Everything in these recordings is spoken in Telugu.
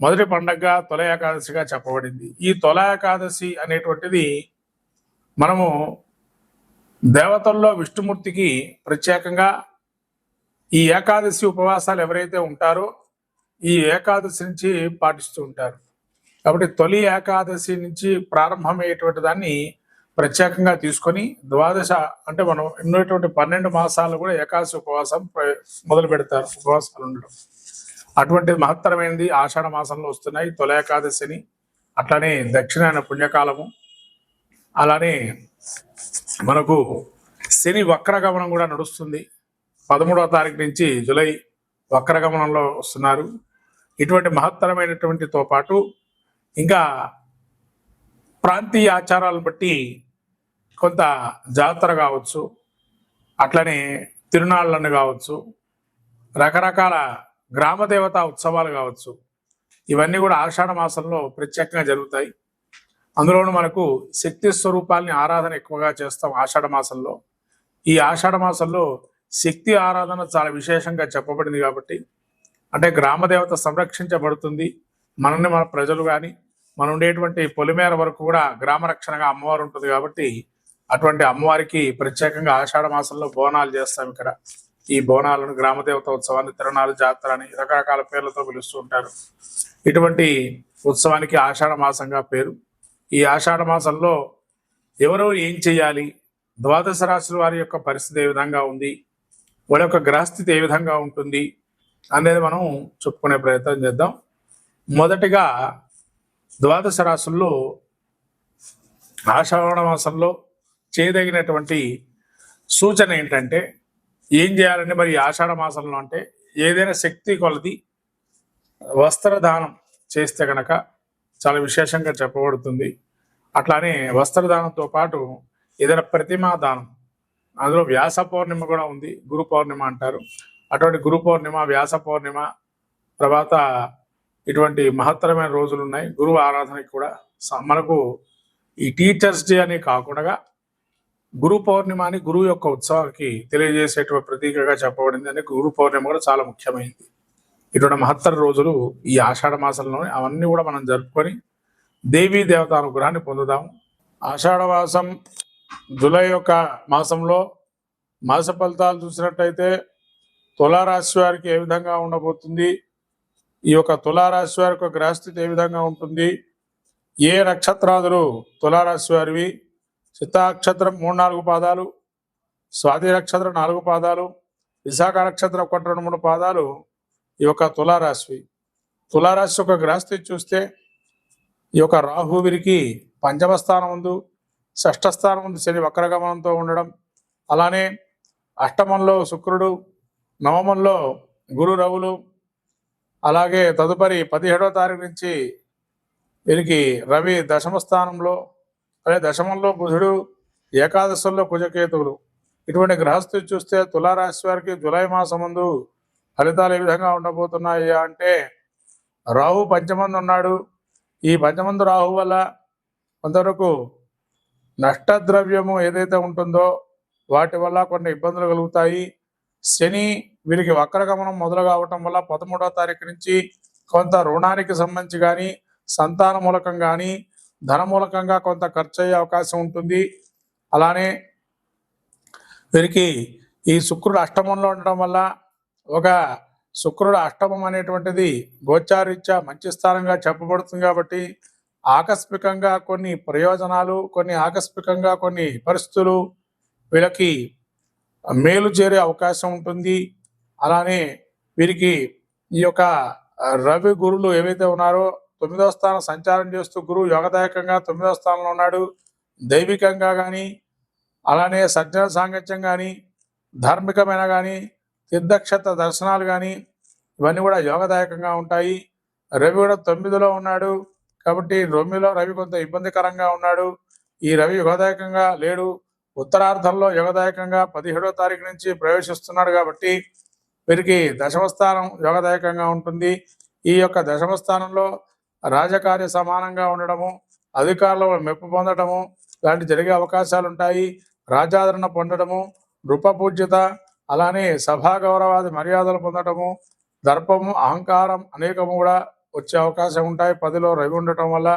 మొదటి పండగగా తొల ఏకాదశిగా చెప్పబడింది. ఈ తొల ఏకాదశి అనేటువంటిది మనము దేవతల్లో విష్ణుమూర్తికి ప్రత్యేకంగా ఈ ఏకాదశి ఉపవాసాలు ఎవరైతే ఉంటారో ఈ ఏకాదశి నుంచి పాటిస్తూ ఉంటారు. కాబట్టి తొలి ఏకాదశి నుంచి ప్రారంభమయ్యేటువంటి దాన్ని ప్రత్యేకంగా తీసుకొని ద్వాదశ అంటే మనం ఉన్నటువంటి పన్నెండు మాసాలు కూడా ఏకాదశి ఉపవాసం ప్ర- మొదలు పెడతారు ఉపవాసాలు ఉండడం. అటువంటి మహత్తరమైనది ఆషాఢ మాసంలో వస్తున్నాయి. తొలయకాదశిని అట్లనే అట్లానే దక్షిణాయన పుణ్యకాలము అలానే మనకు శని వక్రగమనం కూడా నడుస్తుంది. పదమూడవ తారీఖు నుంచి జూలై వక్రగమనంలో వస్తున్నారు. ఇటువంటి మహత్తరమైనటువంటితో పాటు ఇంకా ప్రాంతీయ ఆచారాలను బట్టి కొంత జాతర కావచ్చు అట్లనే తిరునాళ్ళను కావచ్చు రకరకాల గ్రామదేవత ఉత్సవాలు కావచ్చు. ఇవన్నీ కూడా ఆషాఢ మాసంలో ప్రత్యేకంగా జరుగుతాయి. అందులోనూ మనకు శక్తి స్వరూపాల్ని ఆరాధన ఎక్కువగా చేస్తాం ఆషాఢ మాసంలో. ఈ ఆషాఢ మాసంలో శక్తి ఆరాధన చాలా విశేషంగా చెప్పబడింది కాబట్టి అంటే గ్రామ దేవత సంరక్షించబడుతుంది. మనల్ని మన ప్రజలు కానీ మన ఉండేటువంటి పొలిమేర వరకు కూడా గ్రామ రక్షణగా అమ్మవారు ఉంటుంది కాబట్టి అటువంటి అమ్మవారికి ప్రత్యేకంగా ఆషాఢ మాసంలో బోనాలు చేస్తాం ఇక్కడ. ఈ బోనాలను గ్రామదేవత ఉత్సవాన్ని తిరణాలు జాతర అని రకరకాల పేర్లతో పిలుస్తూ ఉంటారు. ఇటువంటి ఉత్సవానికి ఆషాఢ మాసంగా పేరు. ఈ ఆషాఢ మాసంలో ఎవరెవరు ఏం చేయాలి? ద్వాదశ రాశుల వారి యొక్క పరిస్థితి ఏ విధంగా ఉంది? వాళ్ళ యొక్క గ్రహస్థితి ఏ విధంగా ఉంటుంది? అనేది మనం చెప్పుకునే ప్రయత్నం చేద్దాం. మొదటిగా ద్వాదశ రాశుల్లో ఆషాఢ మాసంలో చేయదగినటువంటి సూచన ఏంటంటే ఏం చేయాలంటే మరి ఆషాఢ మాసంలో అంటే ఏదైనా శక్తి కొలది వస్త్రదానం చేస్తే కనుక చాలా విశేషంగా చెప్పబడుతుంది. అట్లానే వస్త్రదానంతో పాటు ఏదైనా ప్రతిమా దానం అందులో వ్యాస పౌర్ణిమ కూడా ఉంది గురు పౌర్ణిమ అంటారు. అటువంటి గురు పౌర్ణిమ వ్యాస పౌర్ణిమ తర్వాత ఇటువంటి మహత్తరమైన రోజులు ఉన్నాయి. గురువు ఆరాధనకి కూడా మనకు ఈ టీచర్స్ డే అని కాకుండా గురు పౌర్ణిమ అని గురువు యొక్క ఉత్సవానికి తెలియజేసేటువంటి ప్రతీకగా చెప్పబడింది అని గురు పౌర్ణిమ కూడా చాలా ముఖ్యమైనది ఇటువంటి మహత్తర రోజులు ఈ ఆషాఢ మాసంలోనే అవన్నీ కూడా మనం జరుపుకొని దేవీ దేవత అనుగ్రహాన్ని పొందుదాం. ఆషాఢ మాసం జూలై యొక్క మాసంలో మాస ఫలితాలు చూసినట్టయితే తులారాశి వారికి ఏ విధంగా ఉండబోతుంది? ఈ యొక్క తులారాశి వారి యొక్క గ్రహస్థితి ఏ విధంగా ఉంటుంది? ఏ నక్షత్రాదులు తులారాశి వారివి? చిత్తాక్షత్రం మూడు నాలుగు పాదాలు స్వాతి నక్షత్రం నాలుగు పాదాలు విశాఖ నక్షత్రం ఒకటి రెండు మూడు పాదాలు ఈ యొక్క తులారాశి. తులారాశి యొక్క గ్రహస్థితి చూస్తే ఈ యొక్క రాహు వీరికి పంచమ స్థానం ఉంది షష్ఠ స్థానం ఉంది శని వక్రగమనంతో ఉండడం. అలానే అష్టమంలో శుక్రుడు నవమంలో గురు రవులు అలాగే తదుపరి పదిహేడవ తారీఖు నుంచి వీరికి రవి దశమ స్థానంలో అదే దశమంలో బుధుడు ఏకాదశంలో కుజకేతువులు. ఇటువంటి గ్రహస్థితి చూస్తే తులారాశి వారికి జులై మాసం ముందు ఫలితాలు ఏ విధంగా ఉండబోతున్నాయి అంటే రాహు పంచమంది ఉన్నాడు. ఈ పంచమంది రాహు వల్ల కొంతవరకు నష్టద్రవ్యము ఏదైతే ఉంటుందో వాటి వల్ల కొన్ని ఇబ్బందులు కలుగుతాయి. శని వీరికి వక్రగమనం మొదలు కావటం వల్ల పదమూడవ తారీఖు నుంచి కొంత రుణానికి సంబంధించి కానీ సంతాన మూలకం కానీ ధన మూలకంగా కొంత ఖర్చు అయ్యే అవకాశం ఉంటుంది. అలానే వీరికి ఈ శుక్రుడు అష్టమంలో ఉండడం వల్ల ఒక శుక్రుడు అష్టమం అనేటువంటిది గోచారీత్యా మంచి స్థానంగా చెప్పబడుతుంది కాబట్టి ఆకస్మికంగా కొన్ని ప్రయోజనాలు కొన్ని ఆకస్మికంగా కొన్ని పరిస్థితులు వీళ్ళకి మేలు చేరే అవకాశం ఉంటుంది. అలానే వీరికి ఈ యొక్క రవి గురులు ఏవైతే ఉన్నారో తొమ్మిదో స్థానం సంచారం చేస్తూ గురువు యోగదాయకంగా తొమ్మిదో స్థానంలో ఉన్నాడు. దైవికంగా కానీ అలానే సజ్జన సాంగత్యం కానీ ధార్మికమైన కానీ తీర్థక్షేత్ర దర్శనాలు కానీ ఇవన్నీ కూడా యోగదాయకంగా ఉంటాయి. రవి కూడా తొమ్మిదిలో ఉన్నాడు కాబట్టి రొమ్మిలో రవి కొంత ఇబ్బందికరంగా ఉన్నాడు. ఈ రవి యోగదాయకంగా లేడు. ఉత్తరార్ధంలో యోగదాయకంగా పదిహేడో తారీఖు నుంచి ప్రవేశిస్తున్నాడు కాబట్టి వీరికి దశమ స్థానం యోగదాయకంగా ఉంటుంది. ఈ యొక్క దశమ స్థానంలో రాజకార్య సమానంగా ఉండడము అధికారుల మెప్పు పొందడము లాంటి జరిగే అవకాశాలు ఉంటాయి రాజాదరణ పొందడము నృపపూజ్యత అలానే సభా గౌరవాది మర్యాదలు పొందడము దర్పము అహంకారం అనేకము కూడా వచ్చే అవకాశం ఉంటాయి. పదిలో రవి ఉండటం వల్ల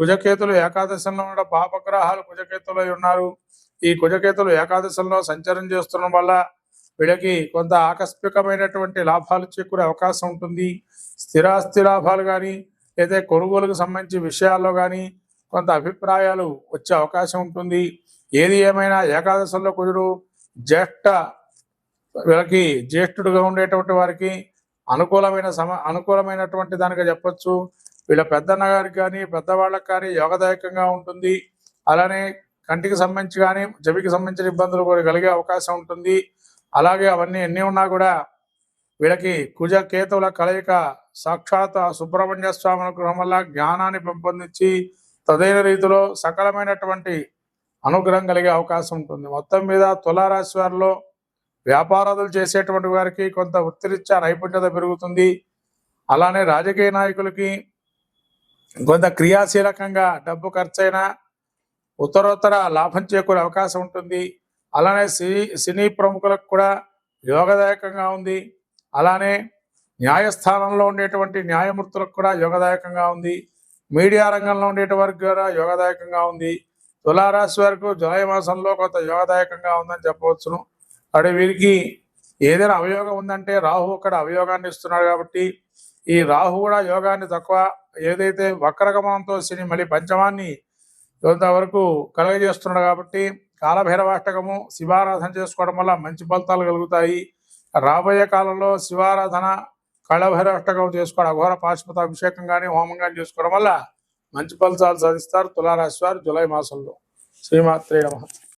కుజకేతులు ఏకాదశంలో ఉన్న పాపగ్రహాలు కుజకేతులు ఉన్నారు. ఈ కుజకేతులు ఏకాదశంలో సంచారం చేస్తుండడం వల్ల వీళ్ళకి కొంత ఆకస్మికమైనటువంటి లాభాలు చేకూరే అవకాశం ఉంటుంది. స్థిరాస్తి లాభాలు కానీ అయితే కొనుగోలుకు సంబంధించి విషయాల్లో కానీ కొంత అభిప్రాయాలు వచ్చే అవకాశం ఉంటుంది. ఏది ఏమైనా ఏకాదశంలో కుజుడు జ్యేష్ఠ వీళ్ళకి జ్యేష్ఠుడుగా ఉండేటువంటి వారికి అనుకూలమైన సమ అనుకూలమైనటువంటి దానిగా చెప్పొచ్చు. వీళ్ళ పెద్దన్న గారికి కానీ పెద్దవాళ్ళకి కానీ యోగదాయకంగా ఉంటుంది. అలానే కంటికి సంబంధించి కానీ చెవికి సంబంధించిన ఇబ్బందులు కూడా కలిగే అవకాశం ఉంటుంది. అలాగే అవన్నీ ఎన్ని ఉన్నా కూడా వీళ్ళకి కుజ కేతువుల కలయిక సాక్షాత్ సుబ్రహ్మణ్య స్వామి అనుగ్రహం వల్ల జ్ఞానాన్ని పెంపొందించి తదైన రీతిలో సకలమైనటువంటి అనుగ్రహం కలిగే అవకాశం ఉంటుంది. మొత్తం మీద తులారాశి వారిలో వ్యాపారాలు చేసేటువంటి వారికి కొంత వృత్తిరీత్యా నైపుణ్యత పెరుగుతుంది. అలానే రాజకీయ నాయకులకి కొంత క్రియాశీలకంగా డబ్బు ఖర్చైనా ఉత్తరోత్తర లాభం చేకూరే అవకాశం ఉంటుంది. అలానే సినీ సినీ ప్రముఖులకు కూడా యోగదాయకంగా ఉంది. అలానే న్యాయస్థానంలో ఉండేటువంటి న్యాయమూర్తులకు కూడా యోగదాయకంగా ఉంది. మీడియా రంగంలో ఉండేటువంటి కూడా యోగదాయకంగా ఉంది. తులారాశి వరకు జులై మాసంలో కొంత యోగదాయకంగా ఉందని చెప్పవచ్చును. అక్కడ వీరికి ఏదైనా అవయోగం ఉందంటే రాహు అక్కడ అవయోగాన్ని ఇస్తున్నాడు కాబట్టి ఈ రాహు కూడా యోగాన్ని తక్కువ ఏదైతే వక్రగమంతో శని మళ్ళీ పంచమాన్ని కొంతవరకు కలగజేస్తున్నాడు కాబట్టి కాలభైరవాష్టకము శివారాధన చేసుకోవడం వల్ల మంచి ఫలితాలు కలుగుతాయి. రాబోయే కాలంలో శివారాధన కాళభైరవాష్టకం చేసుకోవడం అఘోర పాశుపత అభిషేకం కానీ హోమం కానీ చేసుకోవడం వల్ల మంచి ఫలితాలు సాధిస్తారు తులారాశి వారు జూలై మాసంలో. శ్రీమాత్రే నమః.